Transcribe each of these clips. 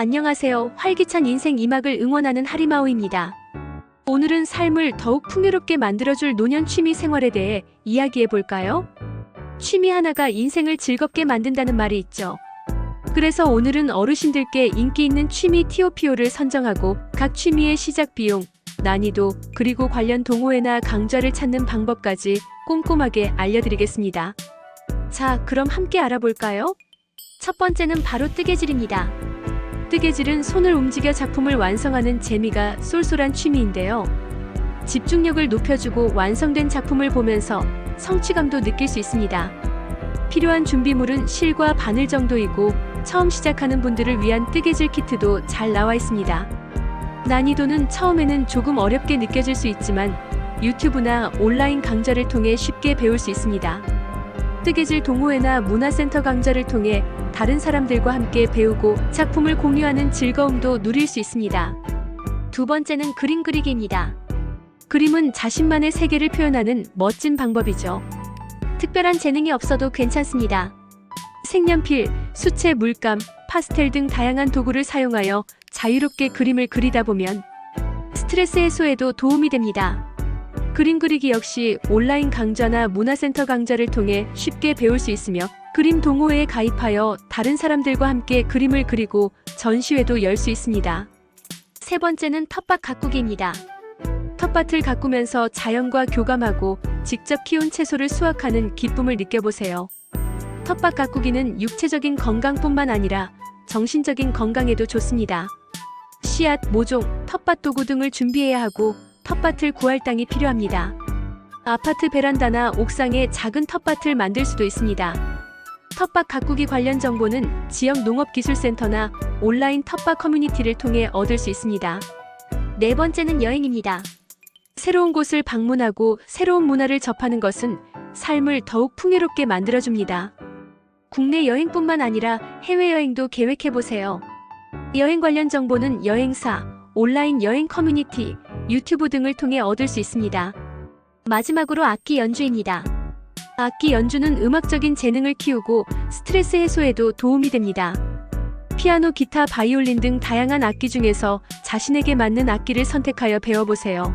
안녕하세요. 활기찬 인생 2막을 응원하는 하리마오입니다. 오늘은 삶을 더욱 풍요롭게 만들어줄 노년 취미 생활에 대해 이야기해 볼까요? 취미 하나가 인생을 즐겁게 만든다는 말이 있죠. 그래서 오늘은 어르신들께 인기 있는 취미 TOPO를 선정하고 각 취미의 시작 비용, 난이도, 그리고 관련 동호회나 강좌를 찾는 방법까지 꼼꼼하게 알려드리겠습니다. 자, 그럼 함께 알아볼까요? 첫 번째는 바로 뜨개질입니다. 뜨개질은 손을 움직여 작품을 완성하는 재미가 쏠쏠한 취미인데요. 집중력을 높여주고 완성된 작품을 보면서 성취감도 느낄 수 있습니다. 필요한 준비물은 실과 바늘 정도이고 처음 시작하는 분들을 위한 뜨개질 키트도 잘 나와 있습니다. 난이도는 처음에는 조금 어렵게 느껴질 수 있지만 유튜브나 온라인 강좌를 통해 쉽게 배울 수 있습니다. 뜨개질 동호회나 문화센터 강좌를 통해 다른 사람들과 함께 배우고 작품을 공유하는 즐거움도 누릴 수 있습니다. 두 번째는 그림 그리기입니다. 그림은 자신만의 세계를 표현하는 멋진 방법이죠. 특별한 재능이 없어도 괜찮습니다. 색연필, 수채, 물감, 파스텔 등 다양한 도구를 사용하여 자유롭게 그림을 그리다 보면 스트레스 해소에도 도움이 됩니다. 그림 그리기 역시 온라인 강좌나 문화센터 강좌를 통해 쉽게 배울 수 있으며 그림 동호회에 가입하여 다른 사람들과 함께 그림을 그리고 전시회도 열 수 있습니다. 세 번째는 텃밭 가꾸기입니다. 텃밭을 가꾸면서 자연과 교감하고 직접 키운 채소를 수확하는 기쁨을 느껴보세요. 텃밭 가꾸기는 육체적인 건강뿐만 아니라 정신적인 건강에도 좋습니다. 씨앗, 모종, 텃밭 도구 등을 준비해야 하고 텃밭을 구할 땅이 필요합니다. 아파트 베란다나 옥상에 작은 텃밭을 만들 수도 있습니다. 텃밭 가꾸기 관련 정보는 지역 농업기술센터나 온라인 텃밭 커뮤니티를 통해 얻을 수 있습니다. 네 번째는 여행입니다. 새로운 곳을 방문하고 새로운 문화를 접하는 것은 삶을 더욱 풍요롭게 만들어줍니다. 국내 여행뿐만 아니라 해외여행도 계획해보세요. 여행 관련 정보는 여행사, 온라인 여행 커뮤니티, 유튜브 등을 통해 얻을 수 있습니다. 마지막으로 악기 연주입니다. 악기 연주는 음악적인 재능을 키우고 스트레스 해소에도 도움이 됩니다. 피아노, 기타, 바이올린 등 다양한 악기 중에서 자신에게 맞는 악기를 선택하여 배워보세요.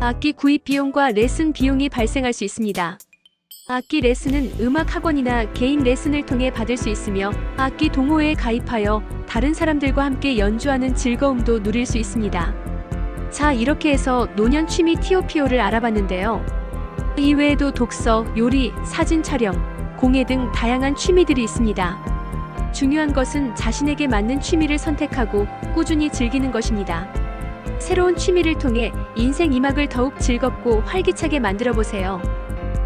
악기 구입 비용과 레슨 비용이 발생할 수 있습니다. 악기 레슨은 음악 학원이나 개인 레슨을 통해 받을 수 있으며 악기 동호회에 가입하여 다른 사람들과 함께 연주하는 즐거움도 누릴 수 있습니다. 자, 이렇게 해서 노년 취미 TOPO를 알아봤는데요. 이외에도 독서, 요리, 사진 촬영, 공예 등 다양한 취미들이 있습니다. 중요한 것은 자신에게 맞는 취미를 선택하고 꾸준히 즐기는 것입니다. 새로운 취미를 통해 인생 2막을 더욱 즐겁고 활기차게 만들어 보세요.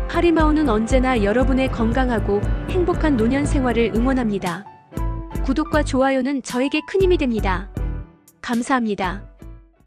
하리마오는 언제나 여러분의 건강하고 행복한 노년 생활을 응원합니다. 구독과 좋아요는 저에게 큰 힘이 됩니다. 감사합니다.